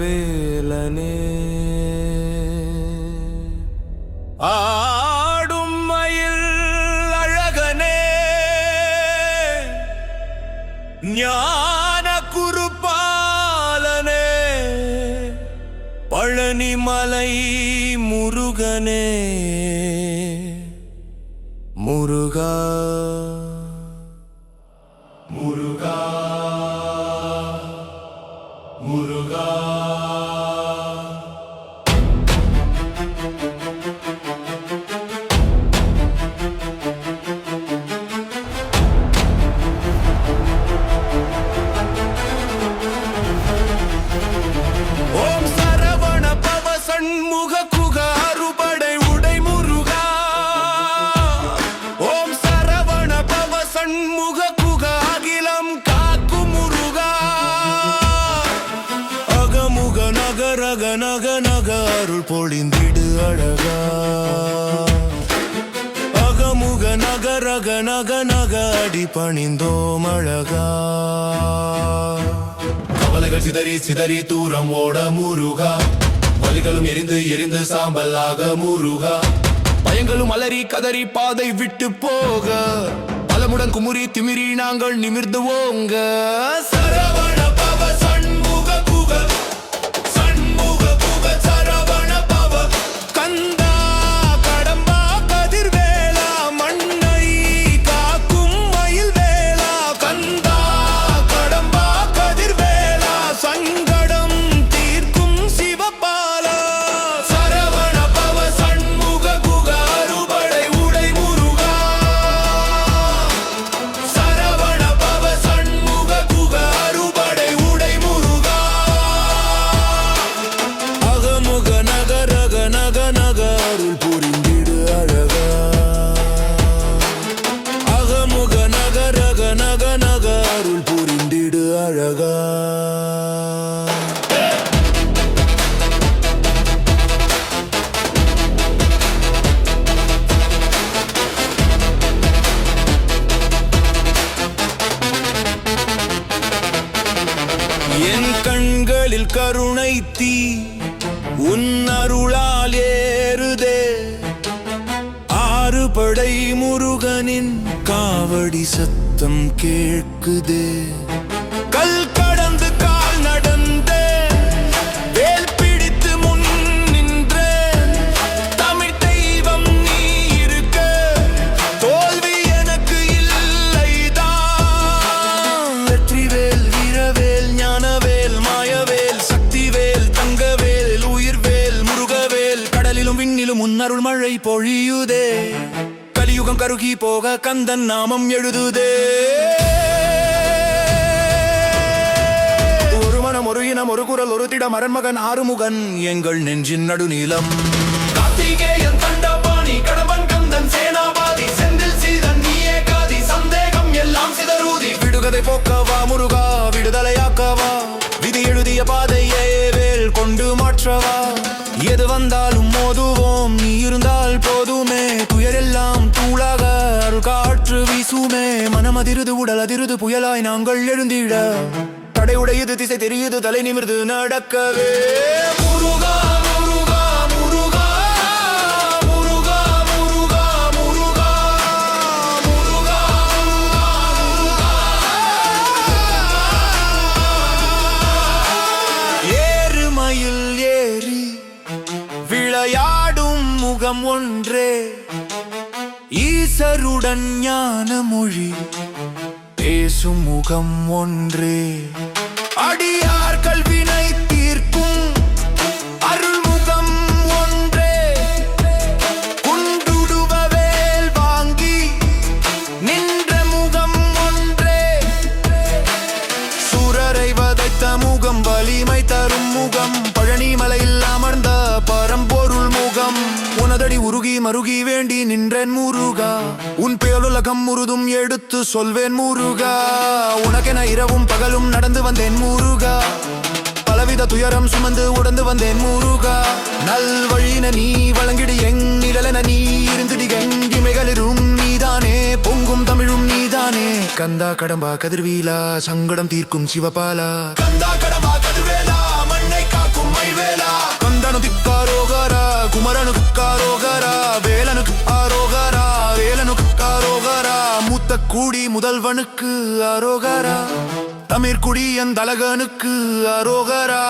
வேலனே. ஆடும் மயில் அழகனே. ஞான குருபாலனே. பழனிமலை முருகனே. முருகா. முருகா நக நக அருள் பொழிந்திடு அழகா. அகமுக நகரக நக நக அடி பணிந்தோம் அழகா. கவலைகள் சிதறி சிதறி தூரம் ஓட முருகா. வலிகளும் எரிந்து எரிந்து சாம்பலாக முருகா. பயங்களும் அலறி கதறி பாதை விட்டு போக. பலமுடன் குமுறி திமிரி நாங்கள் நிமிர்ந்து ஓங்க. சரவண கண்களில் கருணை தீ உன் அருளால் ஏறுதே. ஆறுபடை முருகனின் காவடி சத்தம் கேட்குதே. விண்ணிலும் உன்னருள் மழை பொழியுதே. கலியுகம் கருகி போக கந்தன் நாமம் எழுதுதே. ஒரு மனம் ஒரு இனம் ஒரு குரல் ஒரு திடம் அரண்மகன் ஆறுமுகன் எங்கள் நெஞ்சின் நடுநீளம். கார்த்திகேயன் வீசுமே அதிருது உடல் அதிருது புயலாய் நாங்கள் எழுந்திட. தடை உடையது திசை தெரியுது தலை நிமிர்ந்து நடக்கவே. முருகா ஏறி விளையாடும் முகம் ஒன்றே. ஈசருடன் ஞான மொழி பேசும் முகம் ஒன்றே. அடியா மருகி வேண்டி நின்றேன் முருகா. உன் பேலுலகம் முருதும் எடுத்து சொல்வேன் முருகா. உனக்கென இரவும் பகலும் நடந்து வந்தேன் முருகா. பலவித துயரம் சுமந்து உடந்து வந்தேன் முருகா. நல் நீ வழங்கிடு எங் நிழலென நீ இருந்திடு எங்கிமைகளிரும் நீதானே. பொங்கும் தமிழும் நீதானே. கந்தா கடம்பா கதிர்வீலா சங்கடம் தீர்க்கும் சிவபாலா. கந்தா கடம்பா கதிர்வேலா மண்ணை காக்கும் மைவேலா. கந்தனு திக்காரோகாரா குமரனு திக்காரோகா வேலனுக்கு ஆரோகரா வேலனுக்கு ஆரோகரா மூத்த கூடி முதல்வனுக்கு ஆரோகரா தமிழ் குடி எந்தழகனுக்கு அரோகரா.